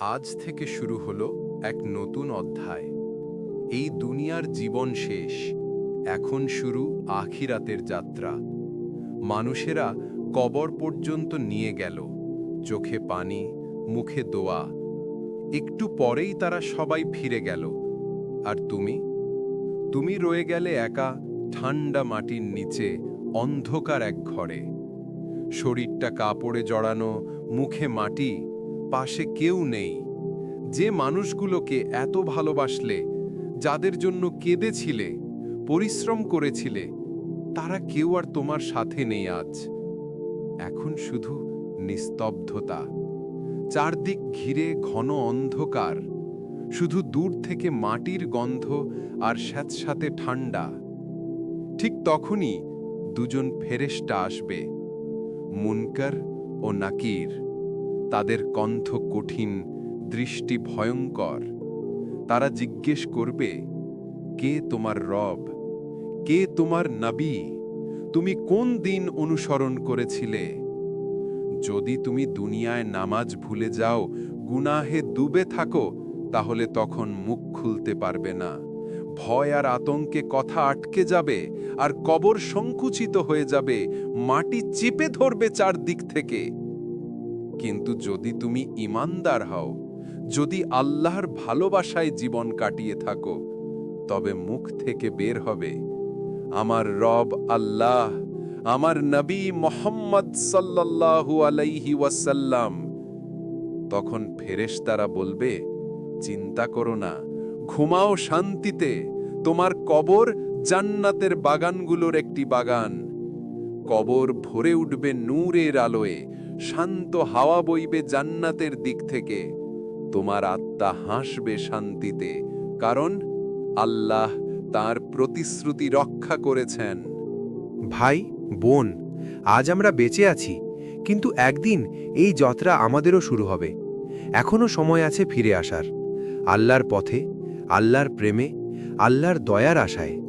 আজ থেকে শুরু হলো এক নতুন অধ্যায়। এই দুনিয়ার জীবন শেষ, এখন শুরু আখিরাতের যাত্রা। মানুষেরা কবর পর্যন্ত নিয়ে গেল, চোখে পানি, মুখে দোয়া। একটু পরেই তারা সবাই ফিরে গেল। আর তুমি? তুমি রয়ে গেলে একা ঠান্ডা মাটির নিচে, অন্ধকার এক ঘরে। শরীরটা কাপড়ে জড়ানো, মুখে মাটি পাশে কেউ নেই। যে মানুষগুলোকে এত ভালোবাসলে, যাদের জন্য কেঁদেছিলে, পরিশ্রম করেছিলে, তারা কেউ আর তোমার সাথে নেই আজ। এখন শুধু নিস্তব্ধতা। চারদিক ঘিরে ঘন অন্ধকার। শুধু দূর থেকে মাটির গন্ধ আর স্যাঁতস্যাঁতে ঠান্ডা ঠিক তখনই দুজন ফেরেশতা আসবে, মুনকার ও নাকির। তাদের কণ্ঠ কঠিন, দৃষ্টি ভয়ঙ্কর। তারা জিজ্ঞেস করবে, কে তোমার রব? কে তোমার নবী? তুমি কোন দিন অনুসরণ করেছিলে? যদি তুমি দুনিয়ায় নামাজ ভুলে যাও, গুনাহে ডুবে থাকো, তাহলে তখন মুখ খুলতে পারবে না। ভয় আর আতঙ্কে কথা আটকে যাবে, আর কবর সংকুচিত হয়ে যাবে, মাটি চেপে ধরবে চারদিক থেকে। কিন্তু যদি তুমি ইমানদার হও, যদি আল্লাহর ভালোবাসায় জীবন কাটিয়ে থাকো, তবে মুখ থেকে বের হবে, আমার রব আল্লাহ, আমার নবী মোহাম্মদ সাল্লাল্লাহু আলাইহি ওয়াসাল্লাম। তখন ফেরেশতারা বলবে, চিন্তা করো না, ঘুমাও শান্তিতে, তোমার কবর জান্নাতের বাগানগুলোর একটি বাগান। কবর ভরে উঠবে নূরের আলোয় শান্ত হাওয়া বইবে জান্নাতের দিক থেকে। তোমার আত্মা হাসবে শান্তিতে, কারণ আল্লাহ তার প্রতিশ্রুতি রক্ষা করেছেন। ভাই, বোন, আজ আমরা বেঁচে আছি, কিন্তু একদিন এই যাত্রা আমাদেরও শুরু হবে। এখনও সময় আছে ফিরে আসার। আল্লাহর পথে, আল্লাহর প্রেমে, আল্লাহর দয়ার আশায়।